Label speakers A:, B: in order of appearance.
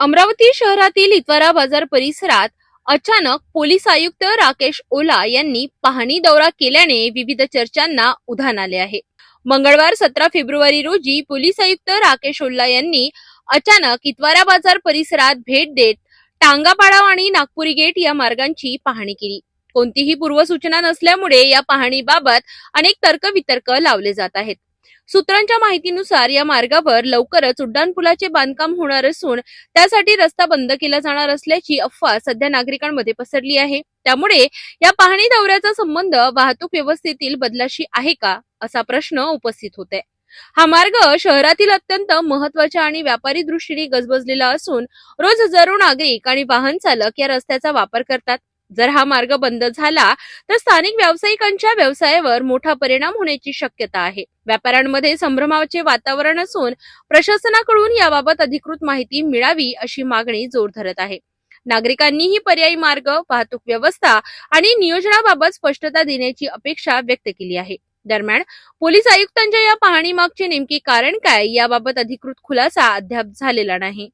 A: अमरावती शहरातील इतवारा बाजार परिसरात अचानक पोलीस आयुक्त राकेश ओला यांनी पाहणी दौरा केल्याने विविध चर्चांना उधाण आले आहे. मंगळवार सतरा फेब्रुवारी रोजी पोलीस आयुक्त राकेश ओल्ला यांनी अचानक इतवारा बाजार परिसरात भेट देत टांगापाडाव आणि नागपुरी गेट या मार्गांची पाहणी केली. कोणतीही पूर्वसूचना नसल्यामुळे या पाहणीबाबत अनेक तर्कवितर्क लावले जात आहेत. सूत्रांच्या माहितीनुसार या मार्गावर लवकरच उड्डाणपुलाचे बांधकाम होणार असून त्यासाठी रस्ता बंद केला जाणार असल्याची अफवा सध्या नागरिकांमध्ये पसरली आहे. त्यामुळे या पाहणी दौऱ्याचा संबंध वाहतूक व्यवस्थेतील बदलाशी आहे का असा प्रश्न उपस्थित होत. हा मार्ग शहरातील अत्यंत महत्त्वाच्या आणि व्यापारी दृष्टीने गजबजलेला असून रोज हजारो नागरिक आणि वाहन चालक या रस्त्याचा वापर करतात. जर हा मार्ग बंद झाला तर स्थानिक व्यावसायिकांच्या व्यवसायावर मोठा परिणाम होण्याची शक्यता आहे. व्यापाऱ्यांमध्ये संभ्रमाचे वातावरण असून प्रशासनाकडून याबाबत अधिकृत माहिती मिळावी अशी मागणी जोर धरत आहे. नागरिकांनीही पर्यायी मार्ग वाहतूक व्यवस्था आणि नियोजनाबाबत स्पष्टता देण्याची अपेक्षा व्यक्त केली आहे. दरम्यान पोलीस आयुक्तांच्या या पाहणीमागचे नेमके कारण काय याबाबत अधिकृत खुलासा अद्याप झालेला नाही.